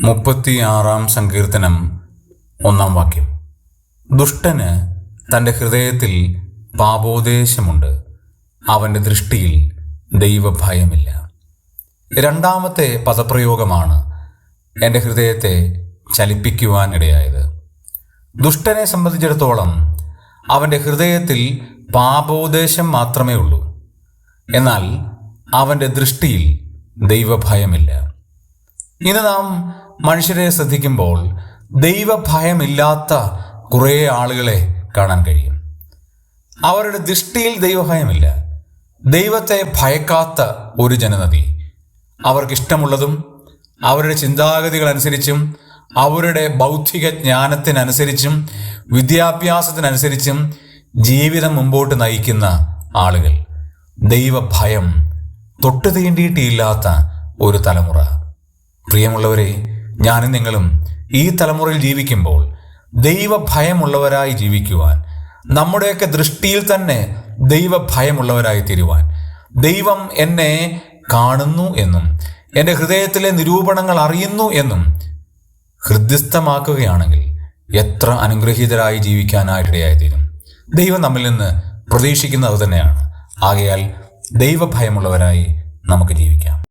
മുപ്പത്തിയാറാം സങ്കീർത്തനം ഒന്നാം വാക്യം. ദുഷ്ടന് തന്റെ ഹൃദയത്തിൽ പാപോദേശമുണ്ട് അവന്റെ ദൃഷ്ടിയിൽ ദൈവഭയമില്ല. രണ്ടാമത്തെ പദപ്രയോഗമാണ് എന്റെ ഹൃദയത്തെ ചലിപ്പിക്കുവാനിടയായത്. ദുഷ്ടനെ സംബന്ധിച്ചിടത്തോളം അവന്റെ ഹൃദയത്തിൽ പാപോദേശം മാത്രമേ ഉള്ളൂ. എന്നാൽ അവന്റെ ദൃഷ്ടിയിൽ ദൈവഭയമില്ല. ഇന്ന് നാം മനുഷ്യരെ ശ്രദ്ധിക്കുമ്പോൾ ദൈവഭയമില്ലാത്ത കുറേ ആളുകളെ കാണാൻ കഴിയും. അവരുടെ ദൃഷ്ടിയിൽ ദൈവഭയമില്ല. ദൈവത്തെ ഭയക്കാത്ത ഒരു ജനനദി. അവർക്കിഷ്ടമുള്ളതും അവരുടെ ചിന്താഗതികൾ അനുസരിച്ചും അവരുടെ ബൗദ്ധിക ജ്ഞാനത്തിനനുസരിച്ചും വിദ്യാഭ്യാസത്തിനനുസരിച്ചും ജീവിതം മുമ്പോട്ട് നയിക്കുന്ന ആളുകൾ. ദൈവഭയം തൊട്ടു തീണ്ടിയിട്ടില്ലാത്ത ഒരു തലമുറ. പ്രിയമുള്ളവരെ ഞാനും നിങ്ങളും ഈ തലമുറയിൽ ജീവിക്കുമ്പോൾ ദൈവഭയമുള്ളവരായി ജീവിക്കുവാൻ നമ്മുടെയൊക്കെ ദൃഷ്ടിയിൽ തന്നെ ദൈവഭയമുള്ളവരായി തീരുവാൻ ദൈവം എന്നെ കാണുന്നു എന്നും എന്റെ ഹൃദയത്തിലെ നിരൂപണങ്ങൾ അറിയുന്നു എന്നും ഹൃദ്യസ്ഥമാക്കുകയാണെങ്കിൽ എത്ര അനുഗ്രഹീതരായി ജീവിക്കാനായിട്ടിടയായി തീരും ദൈവം നമ്മിൽ നിന്ന് പ്രതീക്ഷിക്കുന്നത് തന്നെയാണ്. ആകയാൽ ദൈവഭയമുള്ളവരായി നമുക്ക് ജീവിക്കാം.